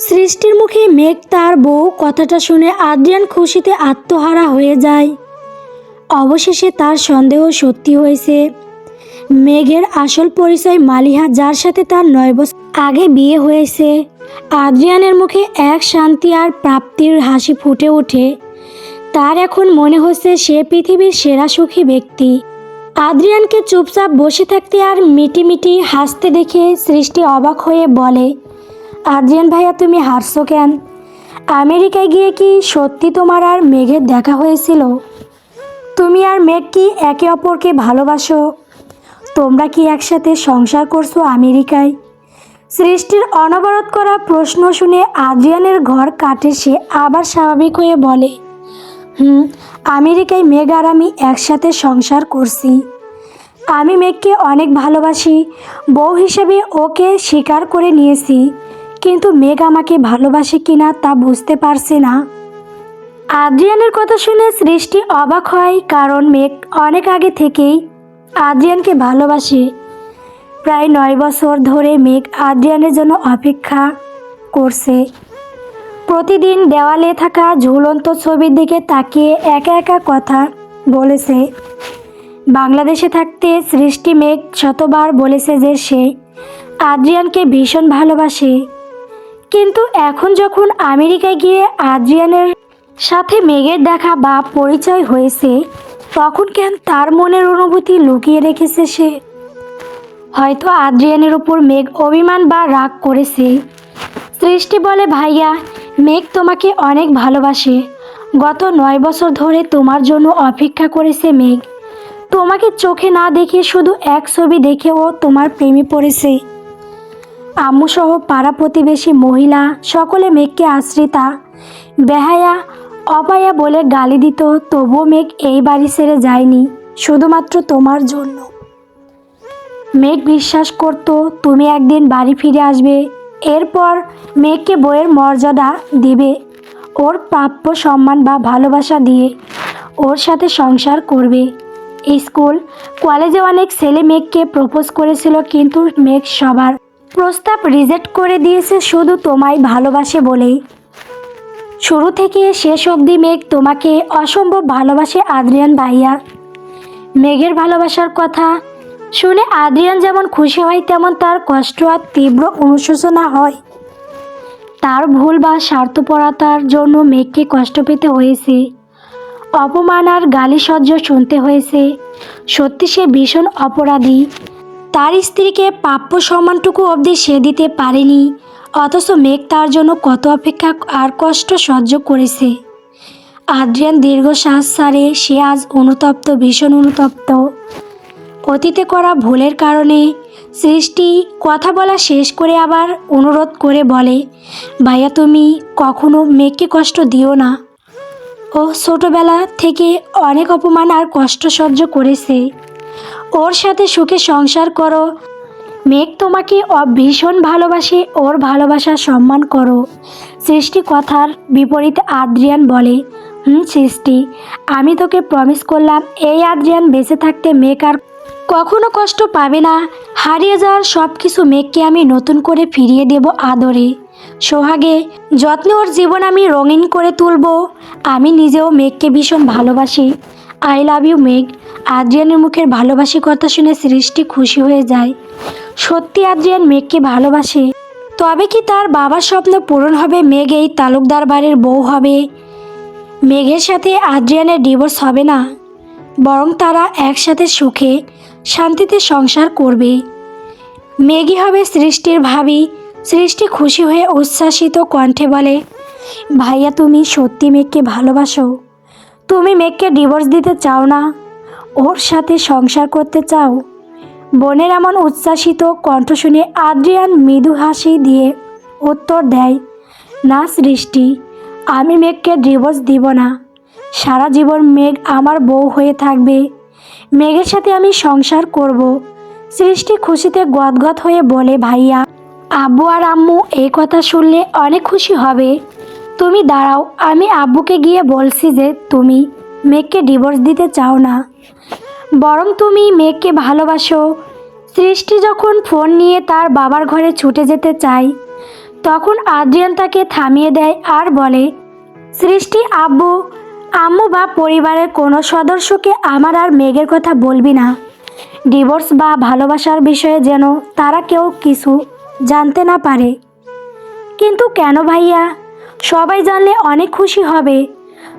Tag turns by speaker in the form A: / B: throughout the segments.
A: সৃষ্টির মুখে মেঘ তার বউ কথাটা শুনে আদ্রিয়ান খুশিতে আত্মহারা হয়ে যায়। অবশেষে তার সন্দেহ সত্যি হয়েছে। মেঘের আসল পরিচয় মালিহা যার সাথে তার নয় বছর আগে বিয়ে হয়েছে। আদ্রিয়ানের মুখে এক শান্তি আর প্রাপ্তির হাসি ফুটে ওঠে। তার এখন মনে হচ্ছে সে পৃথিবীর সেরা সুখী ব্যক্তি। আদ্রিয়ানকে চুপচাপ বসে থাকতে আর মিটিমিটি হাসতে দেখে সৃষ্টি অবাক হয়ে বলে আদ্রিয়ান ভাইয়া, তুমি হারছো কেন? আমেরিকায় গিয়ে কি সত্যি তোমার আর মেঘের দেখা হয়েছিল? তুমি আর মেঘ কি একে অপরকে ভালোবাসো? তোমরা কি একসাথে সংসার করছ আমেরিকায়? সৃষ্টির অনবরত করা প্রশ্ন শুনে আদ্রিয়ানের ঘর কাটে সে আবার স্বাভাবিক হয়ে বলে, হুম, আমেরিকায় মেঘ আর আমি একসাথে সংসার করছি। আমি মেঘকে অনেক ভালোবাসি। বউ হিসেবে ওকে স্বীকার করে নিয়েছি। কিন্তু মেঘ আমাকে ভালোবাসে কিনা তা বুঝতে পারছি না। আদ্রিয়ানের কথা শুনে সৃষ্টি অবাক হয়, কারণ মেঘ অনেক আগে থেকেই আদ্রিয়ানকে ভালোবাসে। প্রায় নয় বছর ধরে মেঘ আদ্রিয়ানের জন্য অপেক্ষা করছে। প্রতিদিন দেওয়ালে থাকা ঝুলন্ত ছবির দিকে তাকিয়ে একা একা কথা বলেছে। বাংলাদেশে থাকতে সৃষ্টি মেঘ শতবার বলেছে যে সে আদ্রিয়ানকে ভীষণ ভালোবাসে। কিন্তু এখন যখন আমেরিকায় গিয়ে আদ্রিয়ানের সাথে মেঘের দেখা বা পরিচয় হয়েছে, তখন কেন তার মনের অনুভূতি লুকিয়ে রেখেছে সে? হয়তো আদ্রিয়ানের উপর মেঘ অভিমান বা রাগ করেছে। সৃষ্টি বলে, ভাইয়া, মেঘ তোমাকে অনেক ভালোবাসে। গত নয় বছর ধরে তোমার জন্য অপেক্ষা করেছে মেঘ। তোমাকে চোখে না দেখে শুধু এক ছবি দেখেও তোমার প্রেমে পড়েছে। আম্মু সহ পাড়া প্রতিবেশী মহিলা, সকলে মেঘকে আশ্রিতা। বেহায়া, অপায়া বলে গালি দিত, তবুও মেঘ এই বাড়ি ছেড়ে যায়নি, শুধুমাত্র তোমার জন্য। মেঘ বিশ্বাস করত, তুমি একদিন বাড়ি ফিরে আসবে। এরপর মেঘকে বইয়ের মর্যাদা দিবে, ওর প্রাপ্য সম্মান বা ভালোবাসা দিয়ে ওর সাথে সংসার করবে। স্কুল, কলেজে অনেক ছেলে মেঘকে প্রপোজ করেছিল, কিন্তু মেঘ সবার প্রস্তাব রিজেক্ট করে দিয়েছে শুধু তোমায় ভালোবাসে বলেই। শুরু থেকে শেষ অবধি মেঘ তোমাকে অসম্ভব ভালোবাসে, আদ্রিয়ান ভাইয়া। মেঘের ভালোবাসার কথা শুনে আদ্রিয়ান যেমন খুশি হয়, তেমন তার কষ্ট আর তীব্র অনুশোচনা হয়। তার ভুল বা স্বার্থপরতার জন্য মেঘকে কষ্ট পেতে হয়েছে। অপমান আর গালি সহ্য শুনতে হয়েছে। সত্যি সে ভীষণ অপরাধী। তার স্ত্রীকে প্রাপ্য সম্মানটুকু অবধি সে দিতে পারেনি। অথচ মেঘ তার জন্য কত অপেক্ষা আর কষ্ট সহ্য করেছে। আদ্রিয়ান দীর্ঘশ্বাস সারে সে আজ অনুতপ্ত, ভীষণ অনুতপ্ত। অতীতে করা ভুলের কারণে সৃষ্টি কথা বলা শেষ করে আবার অনুরোধ করে বলে, ভাইয়া, তুমি কখনো মেঘকে কষ্ট দিও না। ও ছোটোবেলা থেকে অনেক অপমান আর কষ্ট সহ্য করেছে। ওর সাথে সুখে সংসার করো। মেঘ তোমাকে ভীষণ ভালোবাসে, ওর ভালোবাসা সম্মান করো। সৃষ্টি কথার বিপরীতে আদ্রিয়ান বলে, হুম, সৃষ্টি, আমি তোকে প্রমিস করলাম, এই আদ্রিয়ান বেঁচে থাকতে মেঘ আর কখনো কষ্ট পাবে না। হারিয়ে যাওয়ার সব কিছু মেঘকে আমি নতুন করে ফিরিয়ে দেব আদরে। সোহাগে, যত্নে ওর জীবন আমি রঙিন করে তুলব। আমি নিজেও মেঘকে ভীষণ ভালোবাসি। আই লাভ ইউ, মেঘ। আদ্রিয়ানের মুখের ভালোবাসি কথা শুনে সৃষ্টি খুশি হয়ে যায়। সত্যি আদ্রিয়ান মেঘকে ভালোবাসে। তবে কি তার বাবার স্বপ্ন পূরণ হবে? মেঘ এই তালুকদার বাড়ির বউ হবে। মেঘের সাথে আদ্রিয়ানের ডিভোর্স হবে না। বরং তারা একসাথে সুখে, শান্তিতে সংসার করবে। মেঘই হবে সৃষ্টির ভাবি। সৃষ্টি খুশি হয়ে উচ্ছ্বাসিত কণ্ঠে বলে, ভাইয়া, তুমি সত্যি মেঘকে ভালোবাসো। তুমি মেঘকে ডিভোর্স দিতে চাও না? ওর সাথে সংসার করতে চাও? বোনের এমন উচ্ছ্বাসিত কণ্ঠ শুনে আদ্রিয়ান মৃদু হাসি দিয়ে উত্তর দেয়, না সৃষ্টি, আমি মেঘকে ডিভোর্স দিব না। সারা জীবন মেঘ আমার বউ হয়ে থাকবে। মেঘের সাথে আমি সংসার করব। সৃষ্টি খুশিতে গদগদ হয়ে বলে, ভাইয়া, আব্বু আর আম্মু এই কথা শুনলে অনেক খুশি হবে। তুমি দাঁড়াও, আমি আব্বুকে গিয়ে বলছি যে তুমি মেয়েকে ডিভোর্স দিতে চাও না। বরং তুমি মেয়েকে ভালোবাসো। সৃষ্টি যখন ফোন নিয়ে তার বাবার ঘরে ছুটে যেতে চায়, তখন আদ্রিয়ান তাকে থামিয়ে দেয় আর বলে, সৃষ্টি, আব্বু, আম্মু বা পরিবারের কোনো সদস্যকে আমার আর মেঘের কথা বলবি না। ডিভোর্স বা ভালোবাসার বিষয়ে যেন তারা কেউ কিছু জানতে না পারে। কিন্তু কেন ভাইয়া? সবাই জানলে অনেক খুশি হবে।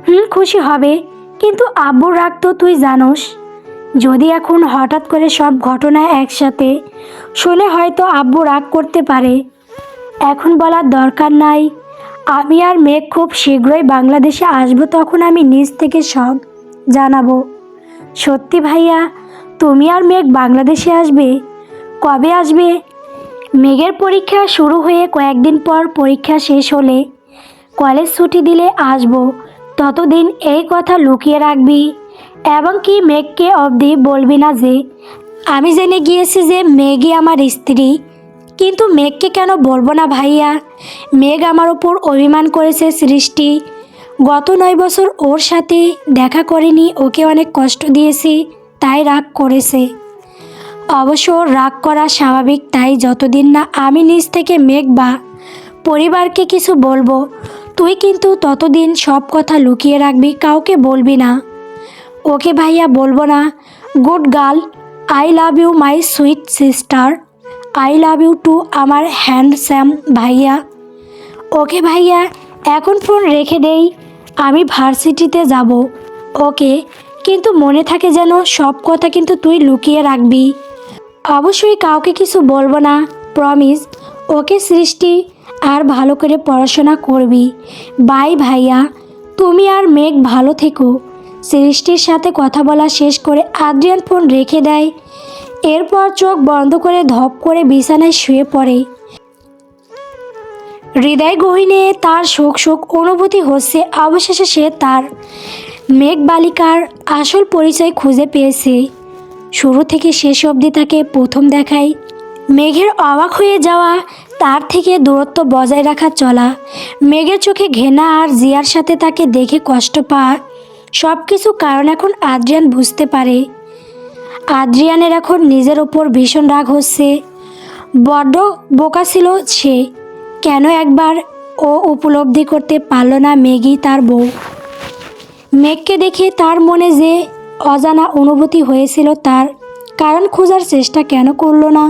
A: হুম, খুশি হবে। কিন্তু আব্বুর রাগ তো তুই জানোস। যদি এখন হঠাৎ করে সব ঘটনা একসাথে, শুনে হয়তো আব্বু রাগ করতে পারে। এখন বলার দরকার নাই। আমি আর মেঘ খুব শীঘ্রই বাংলাদেশে আসব, তখন আমি নিজ থেকে সব জানাব। সত্যি ভাইয়া, তুমি আর মেঘ বাংলাদেশে আসবে? কবে আসবে? মেঘের পরীক্ষা শুরু হয়ে কয়েকদিন পর পরীক্ষা শেষ হলে কলেজ ছুটি দিলে আসব। ততদিন এই কথা লুকিয়ে রাখবি। এবং কি মেঘকে অবধি বলবি না যে, আমি জেনে গিয়েছি যে মেঘই আমার স্ত্রী। কিন্তু মেঘকে কেন বলব না ভাইয়া? মেঘ আমার ওপর অভিমান করেছে সৃষ্টি। গত নয় বছর ওর সাথে দেখা করেনি, ওকে অনেক কষ্ট দিয়েছি, তাই রাগ করেছে। অবশ্য রাগ করা স্বাভাবিক, তাই যতদিন না আমি নিজ থেকে মেঘ বা পরিবারকে কিছু বলব তুই কিন্তু ততদিন সব কথা লুকিয়ে রাখবি, কাউকে বলবি না। ওকে ভাইয়া বলব না। Good girl, I love you my sweet sister. I love you too আমার হ্যান্ডস্যাম ভাইয়া। ওকে ভাইয়া, এখন ফোন রেখে দেই। আমি ভার্সিটিতে যাব। ওকে, কিন্তু মনে থাকে যেন সব কথা কিন্তু তুই লুকিয়ে রাখবি। অবশ্যই কাউকে কিছু বলব না, প্রমিস। ওকে সৃষ্টি আর ভালো করে পড়াশোনা করবি। বাই ভাইয়া, তুমি আর মেঘ ভালো থেকো। সৃষ্টির সাথে কথা বলা শেষ করে আদ্রিয়ান ফোন রেখে দেয়। এরপর চোখ বন্ধ করে ধপ করে বিছানায় শুয়ে পড়ে। হৃদয় গহিনে তার শোক শোক অনুভূতি হচ্ছে, অবশেষে সে তার মেঘ বালিকার আসল পরিচয় খুঁজে পেয়েছে। শুরু থেকে শেষ অবধি তাকে প্রথম দেখায়। মেঘের অবাক হয়ে যাওয়া তার থেকে দূরত্ব বজায় রাখা চলা, মেঘের চোখে ঘেনা আর জিয়ার সাথে তাকে দেখে কষ্ট পাওয়া সব কিছু কারণ এখন আদ্রিয়ান বুঝতে পারে। আদ্রিয়ানের এখন নিজের ওপর ভীষণ রাগ হচ্ছে। বড্ড বোকা ছিল সে। কেন একবার ও উপলব্ধি করতে পারল না মেঘই তার বউ? মেঘকে দেখে তার মনে যে অজানা অনুভূতি হয়েছিল তার, কারণ খোঁজার চেষ্টা কেন করল না?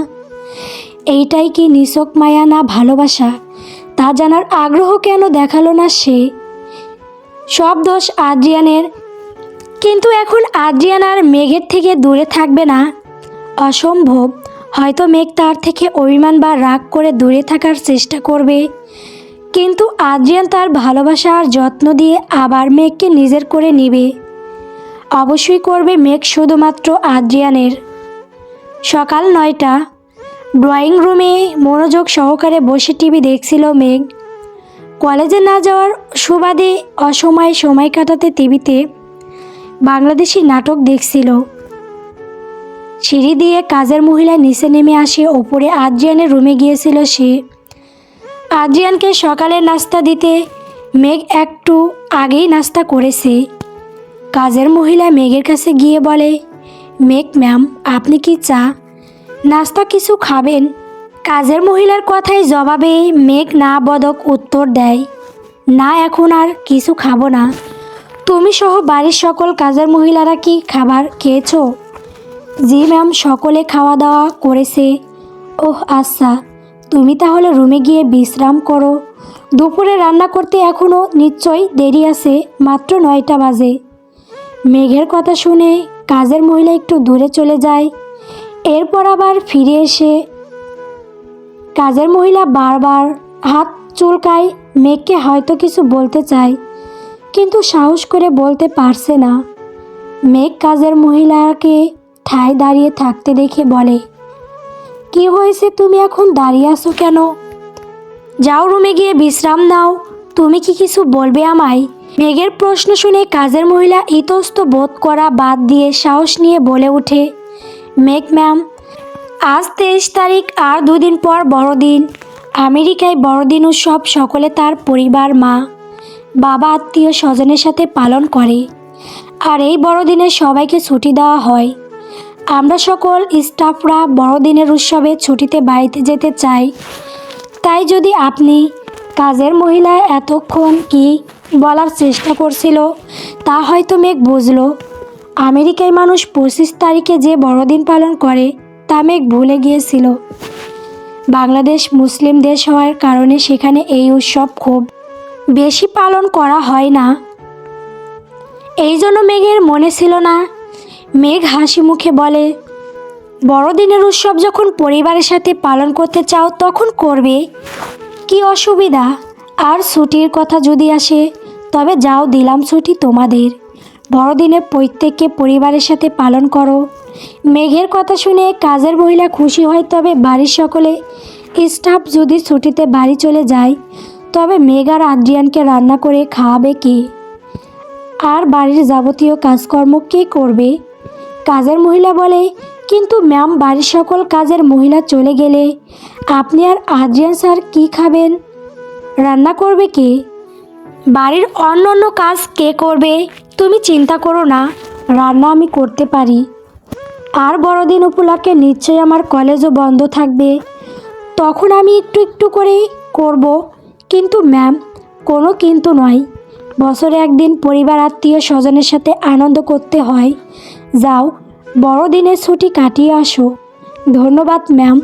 A: এইটাই কি নিছক মায়া না ভালোবাসা? তা জানার আগ্রহ কেন দেখাল না সে? সব দোষ আদ্রিয়ানের। কিন্তু এখন আদ্রিয়ান আর মেঘের থেকে দূরে থাকবে না। অসম্ভব। হয়তো মেঘ তার থেকে অভিমান বা রাগ করে দূরে থাকার চেষ্টা করবে। কিন্তু আদ্রিয়ান তার ভালোবাসা আর যত্ন দিয়ে আবার মেঘকে নিজের করে নেবে। অবশ্যই করবে মেঘ শুধুমাত্র আদ্রিয়ানের। সকাল নয়টা। ড্রয়িং রুমে মনোযোগ সহকারে বসে টিভি দেখছিল মেঘ। কলেজে না যাওয়ার সুবাদে অসময়ে সময় কাটাতে টিভিতে বাংলাদেশি নাটক দেখছিল। সিঁড়ি দিয়ে কাজের মহিলা নিচে নেমে আসে, ওপরে আদ্রিয়ানের রুমে গিয়েছিল সে। আদ্রিয়ানকে সকালে নাস্তা দিতে মেঘ একটু আগেই নাস্তা করেছে। কাজের মহিলা মেঘের কাছে গিয়ে বলে, মেঘ, ম্যাম, আপনি কি চা? নাস্তা কিছু খাবেন? কাজের মহিলার কথায় জবাবে মেঘ না বদক উত্তর দেয়, না, এখন আর কিছু খাব না। তুমি সহ বাড়ির সকল কাজের মহিলারা কি খাবার খেয়েছো? জি ম্যাম, সকলে খাওয়া দাওয়া করেছে। ওহ আচ্ছা তুমি তাহলে রুমে গিয়ে বিশ্রাম করো। দুপুরে রান্না করতে এখনও নিশ্চয়ই দেরি আছে, মাত্র নয়টা বাজে। মেঘের কথা শুনে কাজের মহিলা একটু দূরে চলে যায়। এরপর আবার ফিরে এসে কাজের মহিলা বারবার হাত চুলকায় মেঘকে হয়তো কিছু বলতে চায়, কিন্তু সাহস করে বলতে পারছে না। মেঘ কাজের মহিলাকে ঠায় দাঁড়িয়ে থাকতে দেখে বলে, কি হয়েছে? তুমি এখন দাঁড়িয়ে আছো কেন? যাও রুমে গিয়ে বিশ্রাম নাও। তুমি কি কিছু বলবে আমায়? মেঘের প্রশ্ন শুনে কাজের মহিলা ইতস্ত বোধ করা বাদ দিয়ে সাহস নিয়ে বলে ওঠে মেঘ ম্যাম, আজ তেইশ তারিখ আর দুদিন পর বড়দিন। আমেরিকায় বড়দিন উৎসব সকলে তার পরিবার, মা, বাবা, আত্মীয় স্বজনের সাথে পালন করে। আর এই বড়দিনে সবাইকে ছুটি দেওয়া হয়। আমরা সকল স্টাফরা বড়দিনের উৎসবে ছুটিতে বাড়িতে যেতে চাই। তাই যদি আপনি কাজের মহিলা এতক্ষণ কি বলার চেষ্টা করছিল, তা হয়তো মেঘ বুঝলো। আমেরিকায় মানুষ পঁচিশ তারিখে যে বড়দিন পালন করে, তা মেঘ ভুলে গিয়েছিল। বাংলাদেশ মুসলিম দেশ হওয়ার কারণে সেখানে এই উৎসব খুব বেশি পালন করা হয় না। এই জন্য মেঘের মনে ছিল না। মেঘ হাসি মুখে বলে, বড়দিনের উৎসব যখন পরিবারের সাথে পালন করতে চাও, তখন করবে। কি অসুবিধা? আর ছুটির কথা যদি আসে, তবে যাও, দিলাম ছুটি তোমাদের। বড়দিনে প্রত্যেককে পরিবারের সাথে পালন করো। মেঘের কথা শুনে কাজের মহিলা খুশি হয়, তবে বাড়ির সকলে স্টাফ যদি ছুটিতে বাড়ি চলে যায়, তবে মেঘ আর আদ্রিয়ানকে রান্না করে খাওয়াবে কে? আর বাড়ির যাবতীয় কাজকর্ম কে করবে? কাজের মহিলা বলে, কিন্তু ম্যাম, বাড়ির সকল কাজের মহিলা চলে গেলে আপনি আর আদ্রিয়ান স্যার কী খাবেন? রান্না করবে কে? বাড়ির অন্য অন্য কাজ কে করবে? তুমি চিন্তা করো না, রান্না আমি করতে পারি। আর বড়দিন উপলক্ষে নিশ্চয়ই আমার কলেজও বন্ধ থাকবে। তখন আমি একটু একটু করে করব, কিন্তু ম্যাম কোনো কিন্তু নয়। বছরে একদিন পরিবার, আত্মীয় স্বজনের সাথে আনন্দ করতে হয়। যাও, বড়দিনের ছুটি কাটিয়ে আসো। ধন্যবাদ ম্যাম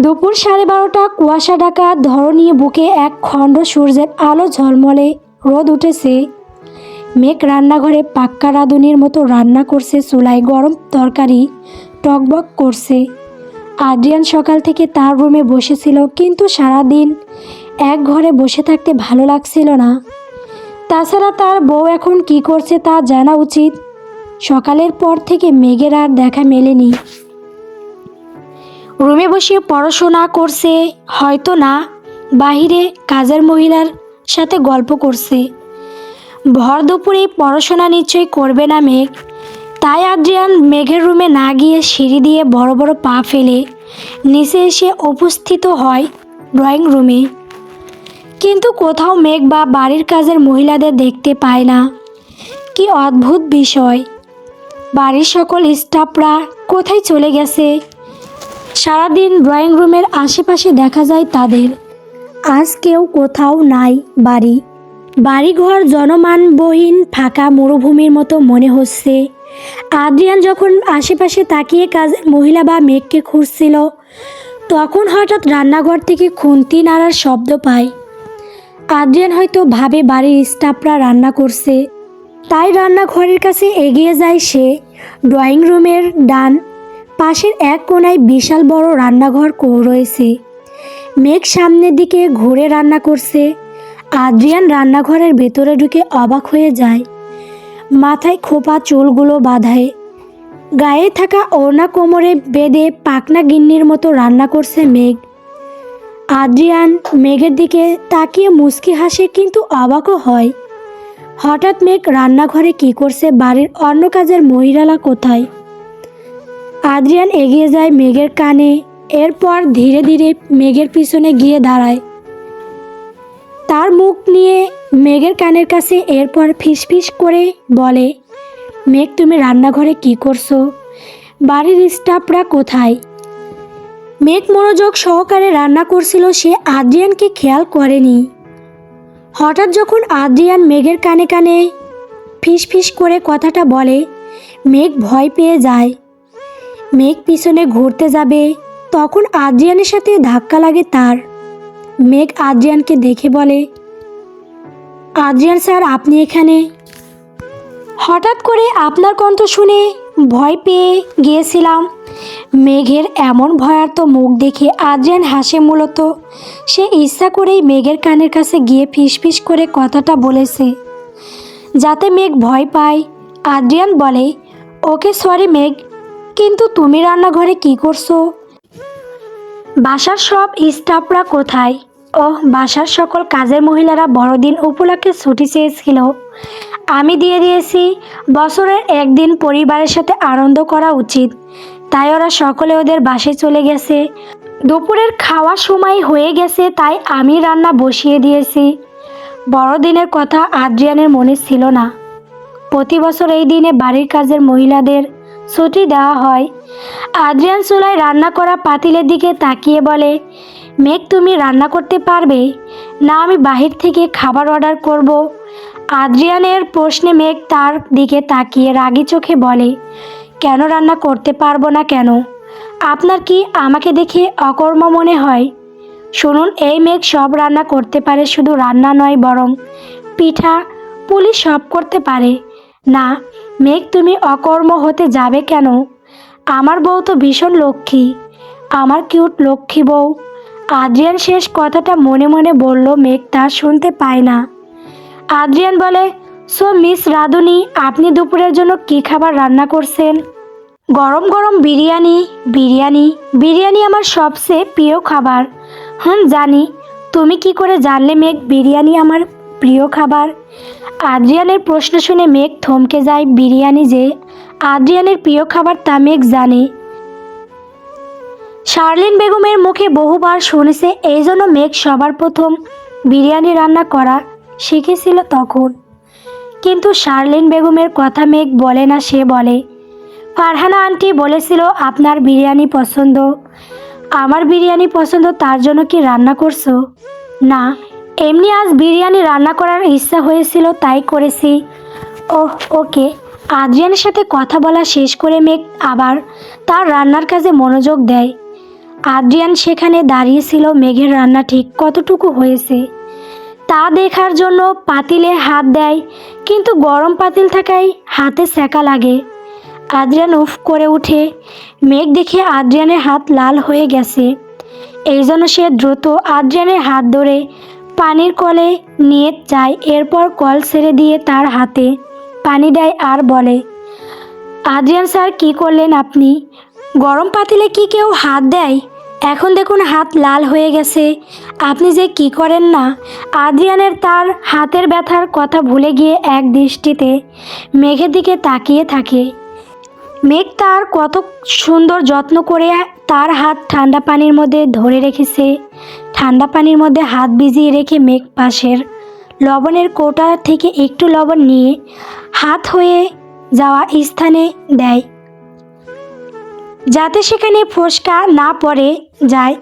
A: দুপুর সাড়ে বারোটা, কুয়াশা ঢাকা ধরনীয় বুকে এক খণ্ড সূর্যের আলো ঝলমলে, রোদ উঠেছে। মেঘ রান্নাঘরে পাক্কা রাঁধুনির মতো রান্না করছে, চুলায় গরম তরকারি টকবক করছে। আদ্রিয়ান সকাল থেকে তার রুমে বসেছিল, কিন্তু সারাদিন এক ঘরে বসে থাকতে ভালো লাগছিল না। তাছাড়া তার বউ এখন কি করছে তা জানা উচিত। সকালের পর থেকে মেঘের আর দেখা মেলেনি। রুমে বসে পড়াশোনা করছে, হয়তো না, বাহিরে কাজের মহিলার সাথে গল্প করছে। ভর দুপুরে পড়াশোনা নিশ্চয়ই করবে না মেঘ। তাই আদ্রিয়ান মেঘের রুমে না গিয়ে সিঁড়ি দিয়ে বড় বড় পা ফেলে নিচে এসে উপস্থিত হয় ড্রয়িং রুমে। কিন্তু কোথাও মেঘ বা বাড়ির কাজের মহিলাদের দেখতে পায় না। কি অদ্ভুত বিষয়। বাড়ির সকল স্টাফরা কোথায় চলে গেছে? সারাদিন ড্রয়িং রুমের আশেপাশে দেখা যায় তাদের। আজ কেউ কোথাও নাই বাড়ি। বাড়িঘর জনমানবহীন ফাঁকা মরুভূমির মতো মনে হচ্ছে। আদ্রিয়ান যখন আশেপাশে তাকিয়ে কাজের মহিলা বা মেঘকে খুঁজছিল, তখন হঠাৎ রান্নাঘর থেকে খুন্তি নাড়ার শব্দ পায়। আদ্রিয়ান হয়তো ভাবে বাড়ির স্টাফরা রান্না করছে। তাই রান্নাঘরের কাছে এগিয়ে যায় সে। ড্রয়িং রুমের ডান পাশের এক কোণায় বিশাল বড় রান্নাঘর রয়েছে। মেঘ সামনের দিকে ঘুরে রান্না করছে। আদ্রিয়ান রান্নাঘরের ভেতরে ঢুকে অবাক হয়ে যায়। মাথায় খোপা চুলগুলো বাঁধায়। গায়ে থাকা ওড়না কোমরে বেঁধে পাকনা গিন্নির মতো রান্না করছে মেঘ। আদ্রিয়ান মেঘের দিকে তাকিয়ে মুচকি হাসে কিন্তু অবাকও হয়। হঠাৎ মেঘ রান্নাঘরে কি করছে, বাড়ির অন্য কাজের মহিলারা কোথায়? আদ্রিয়ান এগিয়ে যায় মেঘের কানে। এরপর ধীরে ধীরে মেঘের পিছনে গিয়ে দাঁড়ায়। তার মুখ নিয়ে মেঘের কানের কাছে এরপর ফিসফিস করে বলে, মেঘ, তুমি রান্নাঘরে কি করছ? বাড়ির স্টাফরা কোথায়? মেঘ মনোযোগ সহকারে রান্না করছিল, সে আদ্রিয়ানকে খেয়াল করেনি। হঠাৎ যখন আদ্রিয়ান মেঘের কানে কানে ফিস ফিস করে কথাটা বলে, মেঘ ভয় পেয়ে যায়। মেঘ পিছনে ঘুরতে যাবে, তখন আদ্রিয়ানের সাথে ধাক্কা লাগে তার। মেঘ আদ্রিয়ানকে দেখে বলে, আদ্রিয়ান স্যার, আপনি এখানে? হঠাৎ করে আপনার কণ্ঠ শুনে ভয় পেয়ে গিয়েছিলাম। মেঘের এমন ভয়ার্ত মুখ দেখে আদ্রিয়ান হাসে মূলত। সে ইচ্ছা করেই মেঘের কানের কাছে গিয়ে ফিসফিস করে কথাটা বলেছে। যাতে মেঘ ভয় পায়, আদ্রিয়ান বলে, ওকে, সরি মেঘ, কিন্তু তুমি রান্নাঘরে কি করছ? বাসার সব স্টাফরা কোথায়? ওহ, বাসার সকল কাজের মহিলারা বড়দিন উপলক্ষে ছুটি চেয়েছিল। আমি দিয়ে দিয়েছি, বছরের একদিন পরিবারের সাথে আনন্দ করা উচিত। তাই ওরা সকলে ওদের বাসে চলে গেছে। দুপুরের খাওয়ার সময় হয়ে গেছে, তাই আমি রান্না বসিয়ে দিয়েছি। বড়দিনের কথা আদ্রিয়ানের মনে ছিল না। প্রতি বছর এই দিনে বাড়ির কাজের মহিলাদের ছুটি দেওয়া হয়। আদ্রিয়ান চুলায় রান্না করা পাতিলের দিকে তাকিয়ে বলে, মেঘ, তুমি রান্না করতে পারবে? না, আমি বাহির থেকে খাবার অর্ডার করব। আদ্রিয়ানের প্রশ্নে মেঘ তার দিকে তাকিয়ে রাগি চোখে বলে, কেন রান্না করতে পারব না কেন? আপনার কি আমাকে দেখে অকর্ম মনে হয়? শুনুন, এই মেঘ সব রান্না করতে পারে, শুধু রান্না নয়, বরং পিঠা, পুলি সব করতে পারে। না, মেঘ, তুমি অকর্ম হতে যাবে কেন? আমার বউ তো ভীষণ লক্ষ্মী। আমার কিউট লক্ষ্মী বউ। আদ্রিয়ান শেষ কথাটা মনে মনে বলল, মেঘ তা শুনতে পায় না। আদ্রিয়ান বলে, সো মিস রাধুনি, আপনি দুপুরের জন্য কি খাবার রান্না করছেন? গরম গরম বিরিয়ানি বিরিয়ানি বিরিয়ানি আমার সবচেয়ে প্রিয় খাবার। হুম, জানি। তুমি কি করে জানলে মেঘ বিরিয়ানি আমার প্রিয় খাবার? আদ্রিয়ানের প্রশ্ন শুনে মেঘ থমকে যায় বিরিয়ানি যে আদ্রিয়ানের প্রিয় খাবার তামেক জানে। শার্লিন বেগমের মুখে বহুবার শুনেছে, এই জন্য মেঘ সবার প্রথম বিরিয়ানি রান্না করা শিখেছিল তখন। কিন্তু শার্লিন বেগমের কথা মেঘ বলে না, সে বলে, ফারহানা আন্টি বলেছিল আপনার বিরিয়ানি পছন্দ। আমার বিরিয়ানি পছন্দ, তার জন্য কি রান্না করছ? না, এমনি আজ বিরিয়ানি রান্না করার ইচ্ছা হয়েছিল, তাই করেছি। ওহ, ওকে। আদ্রিয়ানের সাথে কথা বলা শেষ করে মেঘ আবার তার রান্নার কাজে মনোযোগ দেয়। আদ্রিয়ান সেখানে দাঁড়িয়েছিল, মেঘের রান্না ঠিক কতটুকু হয়েছে তা দেখার জন্য পাতিলে হাত দেয়, কিন্তু গরম পাতিল থাকায় হাতে সেকা লাগে। আদ্রিয়ান উফ করে উঠে, মেঘ দেখে আদ্রিয়ানের হাত লাল হয়ে গেছে। এই জন্য সে দ্রুত আদ্রিয়ানের হাত ধরে পানির কলে নিয়ে যায়, এরপর কল ছেড়ে দিয়ে তার হাতে পানি দেয় আর বলে, আদ্রিয়ান স্যার, কি করলেন আপনি? গরম পাতিলে কি কেউ হাত দেয়? এখন দেখুন হাত লাল হয়ে গেছে। আপনি যে কি করেন না? আদ্রিয়ানের তার হাতের ব্যথার কথা ভুলে গিয়ে এক দৃষ্টিতে মেঘের দিকে তাকিয়ে থাকে। মেঘ তার কত সুন্দর যত্ন করে তার হাত ঠান্ডা পানির মধ্যে ধরে রেখেছে। ঠান্ডা পানির মধ্যে হাত ভিজিয়ে রেখে মেঘ পাশের লবণের কোটা থেকে একটু লবণ নিয়ে হাত হয়ে যাওয়া স্থানে দেয়। যাতে সেখানে ফোসকা না পড়ে যায়।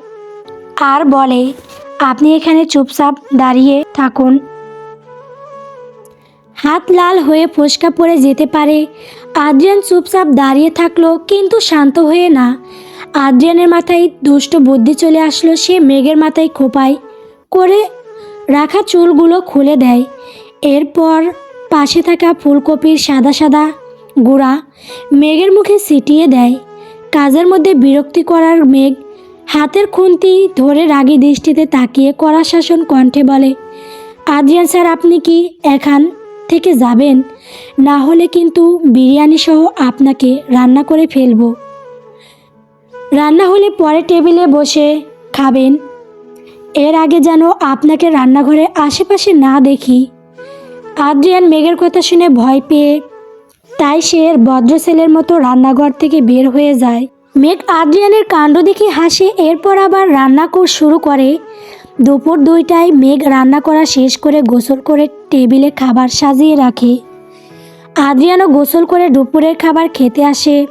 A: আর বলে, আপনি এখানে চুপচাপ দাঁড়িয়ে থাকুন। হাত লাল হয়ে ফোসকা পড়ে যেতে পারে। আদ্রিয়ান চুপচাপ দাঁড়িয়ে থাকল, কিন্তু শান্ত হয়ে না। আদ্রিয়ানের মাথায় দুষ্ট বুদ্ধি চলে আসলো, সে মেঘের মাথায় খোপায় করে রাখা চুলগুলো খুলে দেয়। এরপর পাশে থাকা ফুলকপির সাদা সাদা গুঁড়া মেঘের মুখে ছিটিয়ে দেয়। কাজের মধ্যে বিরক্তি করার মেঘ হাতের খুন্তি ধরে রাগি দৃষ্টিতে তাকিয়ে কড়া শাসন কণ্ঠে বলে, আদ্রিয়ান স্যার, আপনি কি এখান থেকে যাবেন? না হলে কিন্তু বিরিয়ানি সহ আপনাকে রান্না করে ফেলব। রান্না হলে পরে টেবিলে বসে খাবেন। এর আগে যেন আপনাকে রান্নাঘরে আশেপাশে না দেখি। আদ্রিয়ান মেঘের কথা শুনে ভয় পেয়ে, তাই সে ভদ্র ছেলের মতো রান্নাঘর থেকে বের হয়ে যায়। মেঘ আদ্রিয়ানের কাণ্ড দেখে হাসে, এরপর আবার রান্না কর শুরু করে। দুপুর দুইটায় মেঘ রান্না করা শেষ করে গোসল করে টেবিলে খাবার সাজিয়ে রাখে। আদ্রিয়ানও গোসল করে দুপুরের খাবার খেতে আসে।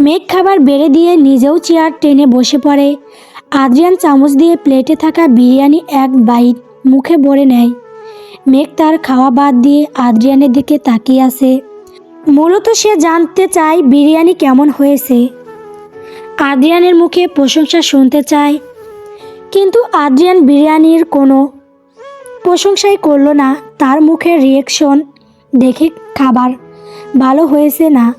A: মেঘ খাবার বেড়ে দিয়ে নিজেও চেয়ার টেনে বসে পড়ে। আদ্রিয়ান চামচ দিয়ে প্লেটে থাকা বিরিয়ানি এক বাইট মুখে ভরে নেয়। মেঘ তার খাওয়া বাদ দিয়ে আদ্রিয়ানের দিকে তাকিয়ে আছে। মূলত সে জানতে চায় বিরিয়ানি কেমন হয়েছে। আদ্রিয়ানের মুখে প্রশংসা শুনতে চায়। কিন্তু আদ্রিয়ান বিরিয়ানির কোনো প্রশংসাই করল না। তার মুখের রিয়েকশন দেখে খাবার ভালো হয়েছে না।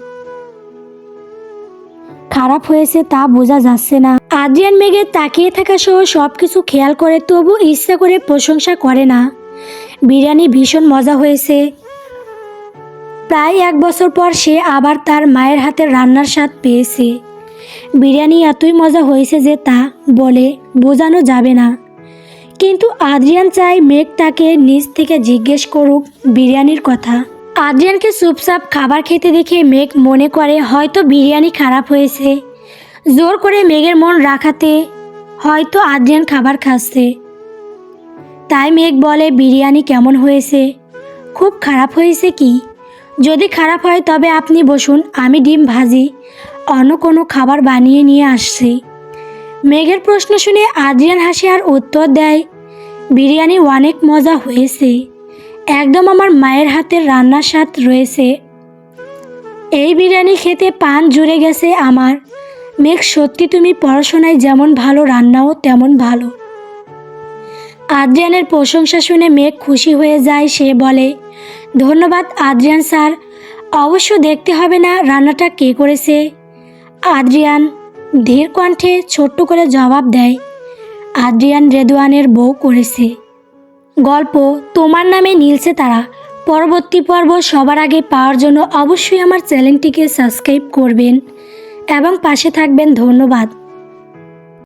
A: খারাপ হয়েছে তা বোঝা যাচ্ছে না। আদ্রিয়ান মেঘের তাকিয়ে থাকা সহ সব কিছু খেয়াল করে তবু ইচ্ছা করে প্রশংসা করে না। বিরিয়ানি ভীষণ মজা হয়েছে। প্রায় এক বছর পর সে আবার তার মায়ের হাতের রান্নার স্বাদ পেয়েছে। বিরিয়ানি এতই মজা হয়েছে যে তা বলে বোঝানো যাবে না। কিন্তু আদ্রিয়ান চায় মেঘ তাকে নিজ থেকে জিজ্ঞেস করুক বিরিয়ানির কথা। আদ্রিয়ানকে চুপচাপ খাবার খেতে দেখে মেঘ মনে করে হয়তো বিরিয়ানি খারাপ হয়েছে। জোর করে মেঘের মন রাখাতে হয়তো আদ্রিয়ান খাবার খাচ্ছে। তাই মেঘ বলে, বিরিয়ানি কেমন হয়েছে? খুব খারাপ হয়েছে কি? যদি খারাপ হয় তবে আপনি বসুন, আমি ডিম ভাজি, অন্য কোনো খাবার বানিয়ে নিয়ে আসছি। মেঘের প্রশ্ন শুনে আদ্রিয়ান হাসি আর উত্তর দেয়, বিরিয়ানি অনেক মজা হয়েছে। একদম আমার মায়ের হাতের রান্নার স্বাদ রয়েছে। এই বিরিয়ানি খেতে পান জুড়ে গেছে আমার। মেঘ, সত্যি তুমি পড়াশোনায় যেমন ভালো, রান্নাও তেমন ভালো। আদ্রিয়ানের প্রশংসা শুনে মেঘ খুশি হয়ে যায়, সে বলে, ধন্যবাদ আদ্রিয়ান স্যার, অবশ্য দেখতে হবে না রান্নাটা কে করেছে। আদ্রিয়ান ধীর কণ্ঠে ছোট্ট করে জবাব দেয়, আদ্রিয়ান রেদওয়ানের বউ করেছে। গল্প তোমার নামে নীলছে তারা। পরবর্তী পর্ব সবার আগে পাওয়ার জন্য অবশ্যই আমার চ্যানেলটিকে সাবস্ক্রাইব করবেন। এবং পাশে থাকবেন ধন্যবাদ।